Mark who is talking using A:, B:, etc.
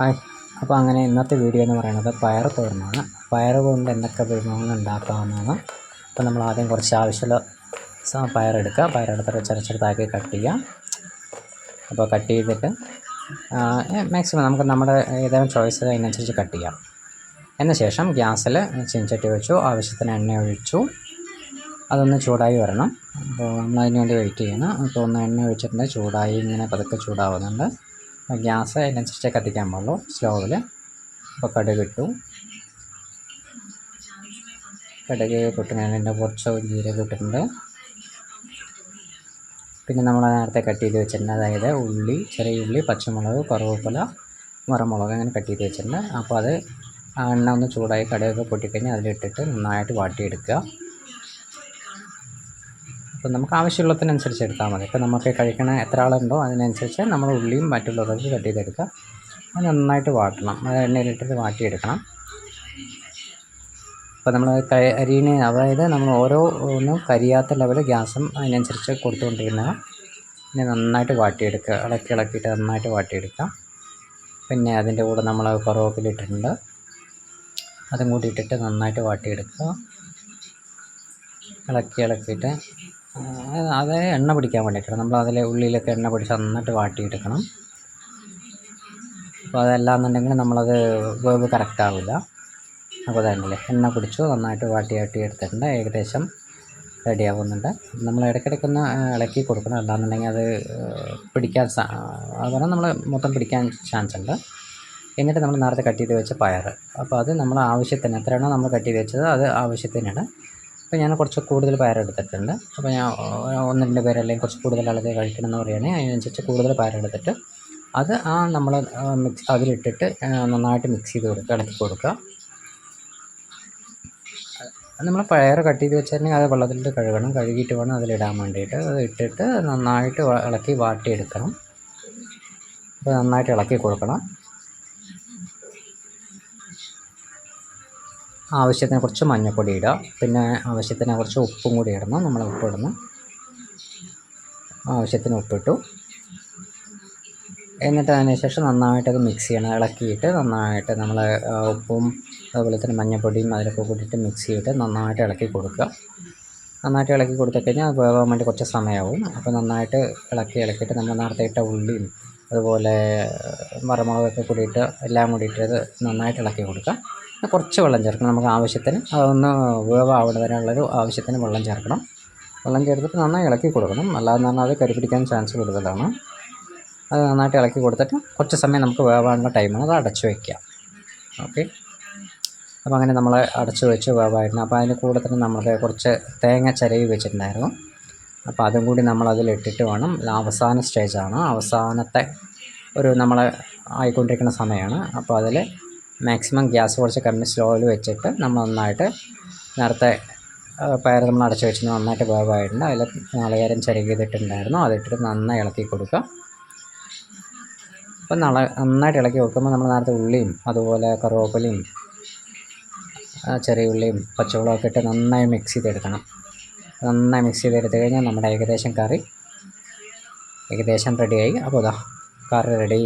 A: Hi. അപ്പോൾ അങ്ങനെ ഇന്നത്തെ വീഡിയോ എന്ന് പറയുന്നത് പയർ തോരനാണ്. പയർ കൊണ്ട് എന്തൊക്കെ വിഭവങ്ങൾ ഉണ്ടാക്കാവുന്നതാണ് അപ്പോൾ നമ്മൾ ആദ്യം കുറച്ച് ആവശ്യമുള്ള പയറെടുക്കുക പയറെടുത്തിട്ട് ചെറു ചെറുതാക്കി കട്ട് ചെയ്യുക. അപ്പോൾ കട്ട് ചെയ്തിട്ട് മാക്സിമം നമുക്ക് നമ്മുടെ ഏതെങ്കിലും ചോയ്സ് അതിനനുസരിച്ച് കട്ട് ചെയ്യാം. എന്ന ശേഷം ഗ്യാസിൽ ചീഞ്ചട്ടി വെച്ചു ആവശ്യത്തിന് എണ്ണ ഒഴിച്ചു. അതൊന്ന് ചൂടായി വരണം. അപ്പോൾ നമ്മൾ അതിന് വേണ്ടി വെയിറ്റ് ചെയ്യണം. അപ്പോൾ ഒന്ന് എണ്ണ ഒഴിച്ചിട്ടുണ്ട്. ചൂടായി ഇങ്ങനെ പതുക്കെ ചൂടാവുന്നുണ്ട്. ഗ്യാസ് അതിനനുസരിച്ച് കത്തിക്കാൻ പാടുള്ളൂ. സ്ലോവിൽ അപ്പോൾ കടുക് ഇട്ടു. കടുക് പൊട്ടുന്നതിന്റെ കുറച്ച് ജീരകം ഇട്ടിട്ടുണ്ട്. പിന്നെ നമ്മൾ നേരത്തെ കട്ട് ചെയ്ത് വെച്ചിട്ടുണ്ട് അതായത് ഉള്ളി ചെറിയ ഉള്ളി പച്ചമുളക് കറുവേപ്പില വറമുളക് അങ്ങനെ കട്ട് ചെയ്ത് വെച്ചിട്ടുണ്ട്. അപ്പോൾ അത് ആ എണ്ണ ഒന്ന് ചൂടായി കടുകൊക്കെ പൊട്ടിക്കഴിഞ്ഞാൽ അതിലിട്ടിട്ട് നന്നായിട്ട് വാട്ടിയെടുക്കുക. അപ്പോൾ നമുക്ക് ആവശ്യമുള്ളതിനനുസരിച്ച് എടുത്താൽ മതി. ഇപ്പോൾ നമുക്ക് കഴിക്കണ എത്ര ആളുണ്ടോ അതിനനുസരിച്ച് നമ്മൾ ഉള്ളിയും മറ്റുള്ളതൊക്കെ കട്ട് ചെയ്തെടുക്കുക അത് നന്നായിട്ട് വാട്ടണം. അത് എണ്ണയിലിട്ടിട്ട് വാട്ടിയെടുക്കണം. അപ്പോൾ നമ്മൾ അരിന് അതായത് നമ്മൾ ഓരോ ഒന്നും കരിയാത്ത ലെവൽ ഗ്യാസും അതിനനുസരിച്ച് കൊടുത്തുകൊണ്ടിരുന്ന പിന്നെ നന്നായിട്ട് വാട്ടിയെടുക്കുക. ഇളക്കി ഇളക്കിയിട്ട് നന്നായിട്ട് വാട്ടിയെടുക്കുക. പിന്നെ അതിന്റെ കൂടെ നമ്മൾ കറുവേപ്പില ഇട്ടിട്ടുണ്ട്. അതും കൂടി ഇട്ടിട്ട് നന്നായിട്ട് വാട്ടിയെടുക്കുക. ഇളക്കി ഇളക്കിയിട്ട് അത് എണ്ണ പിടിക്കാൻ വേണ്ടിയിട്ടാണ്. നമ്മൾ അതിലെ ഉള്ളിലൊക്കെ എണ്ണ പിടിച്ച് നന്നായിട്ട് വാട്ടിയെടുക്കണം. അപ്പോൾ അതല്ലാന്നുണ്ടെങ്കിൽ നമ്മളത് വേവ് കറക്റ്റ് ആവില്ല. അപ്പോൾ അതല്ലേ എണ്ണ പിടിച്ചു നന്നായിട്ട് വാട്ടി വാട്ടി എടുത്തിട്ടുണ്ട്. ഏകദേശം റെഡി ആവുന്നുണ്ട്. നമ്മൾ ഇടയ്ക്കിടയ്ക്കൊന്ന് ഇളക്കി കൊടുക്കണം. അല്ലാന്നുണ്ടെങ്കിൽ അത് പിടിക്കാൻ അത് അതുപോലെ നമ്മൾ മൊത്തം പിടിക്കാൻ ചാൻസ് ഉണ്ട്. എന്നിട്ട് നമ്മൾ നേരത്തെ കട്ട് ചെയ്ത് വെച്ച പയർ അപ്പോൾ അത് നമ്മൾ ആവശ്യത്തിന് എത്രയാണോ നമ്മൾ കട്ട് ചെയ്ത് വെച്ചത് അത് ആവശ്യത്തിനാണ്. അപ്പോൾ ഞാൻ കുറച്ച് കൂടുതൽ പയറെടുത്തിട്ടുണ്ട്. അപ്പോൾ ഞാൻ ഒന്ന് രണ്ട് പേര് അല്ലെങ്കിൽ കുറച്ച് കൂടുതൽ ആളുകൾ കഴിക്കണം എന്ന് പറയുകയാണെങ്കിൽ അതിനനുസരിച്ച് കൂടുതൽ പയറെടുത്തിട്ട് അത് ആ നമ്മൾ മിക്സ് അതിലിട്ടിട്ട് നന്നായിട്ട് മിക്സ് ചെയ്ത് കൊടുക്കുക ഇളക്കി കൊടുക്കുക. നമ്മൾ പയർ കട്ട് ചെയ്ത് വെച്ചിട്ടുണ്ടെങ്കിൽ അത് വെള്ളത്തിലിട്ട് കഴുകണം. കഴുകിയിട്ട് വേണം അതിലിടാൻ വേണ്ടിയിട്ട്. അത് ഇട്ടിട്ട് നന്നായിട്ട് ഇളക്കി വാട്ടിയെടുക്കണം. അപ്പോൾ നന്നായിട്ട് ഇളക്കി കൊടുക്കണം. ആവശ്യത്തിന് കുറച്ച് മഞ്ഞൾപ്പൊടി ഇടുക. പിന്നെ ആവശ്യത്തിന് കുറച്ച് ഉപ്പും കൂടി ഇടണം. നമ്മൾ ഉപ്പ് ഇടണം ആവശ്യത്തിന് ഉപ്പിട്ടു. എന്നിട്ട് അതിന് ശേഷം നന്നായിട്ട് അത് മിക്സ് ചെയ്യണം. ഇളക്കിയിട്ട് നന്നായിട്ട് നമ്മൾ ഉപ്പും അതുപോലെ തന്നെ മഞ്ഞൾപ്പൊടിയും അതിലൊക്കെ കൂട്ടിയിട്ട് മിക്സ് ചെയ്തിട്ട് നന്നായിട്ട് ഇളക്കി കൊടുക്കുക. നന്നായിട്ട് ഇളക്കി കൊടുത്തു കഴിഞ്ഞാൽ അത് വേവാൻ വേണ്ടി കുറച്ച് സമയമാവും. അപ്പോൾ നന്നായിട്ട് ഇളക്കി ഇളക്കിയിട്ട് നമ്മൾ നേരത്തെ ഇട്ട ഉള്ളിയും അതുപോലെ വറമുളകൊക്കെ കൂടിയിട്ട് എല്ലാം കൂടിയിട്ട് അത് നന്നായിട്ട് ഇളക്കി കൊടുക്കുക. കുറച്ച് വെള്ളം ചേർക്കണം നമുക്ക് ആവശ്യത്തിന്. അതൊന്ന് വേവാവിടെ വരാനുള്ളൊരു ആവശ്യത്തിന് വെള്ളം ചേർക്കണം. വെള്ളം ചേർത്തിട്ട് നന്നായി ഇളക്കി കൊടുക്കണം. അല്ലാതെ പറഞ്ഞാൽ അത് കരിപിടിക്കാൻ ചാൻസ് കൂടുതലാണ്. അത് നന്നായിട്ട് ഇളക്കി കൊടുത്തിട്ട് കുറച്ച് സമയം നമുക്ക് വേവാനുള്ള ടൈമാണ് അത് അടച്ചു വയ്ക്കുക ഓക്കെ അപ്പോൾ അങ്ങനെ നമ്മൾ അടച്ചു വെച്ച് വേവായിരുന്നു. അപ്പോൾ അതിന് കൂടെ തന്നെ നമ്മൾ കുറച്ച് തേങ്ങ ചിരവി വെച്ചിട്ടുണ്ടായിരുന്നു. അപ്പോൾ അതും കൂടി നമ്മൾ അതിലിട്ടിട്ട് വേണം. അവസാന സ്റ്റേജാണ് അവസാനത്തെ ഒരു നമ്മൾ ആയിക്കൊണ്ടിരിക്കുന്ന സമയമാണ്. അപ്പോൾ അതിൽ മാക്സിമം ഗ്യാസ് കുറച്ച് കമ്മി സ്ലോയിൽ വെച്ചിട്ട് നമ്മൾ നന്നായിട്ട് നേരത്തെ പയർ നമ്മൾ അടച്ചു വെച്ച് നന്നായിട്ട് വേവായിട്ടുണ്ട്. അതിൽ നാളികേരം ചിരകിയതിട്ടുണ്ടായിരുന്നു. അതിട്ടിട്ട് നന്നായി ഇളക്കി കൊടുക്കുക. അപ്പം നള നന്നായിട്ട് ഇളക്കി കൊടുക്കുമ്പോൾ നമ്മൾ നേരത്തെ ഉള്ളിയും അതുപോലെ കറുവേപ്പിലയും ചെറിയ ഉള്ളിയും പച്ചമുളകൊക്കെ ഇട്ട് നന്നായി മിക്സ് ചെയ്തെടുക്കണം. നന്നായി മിക്സ് ചെയ്തെടുത്ത് കഴിഞ്ഞാൽ നമ്മുടെ ഏകദേശം കറി ഏകദേശം റെഡിയായി അപ്പോൾ ഇതാ കറി റെഡി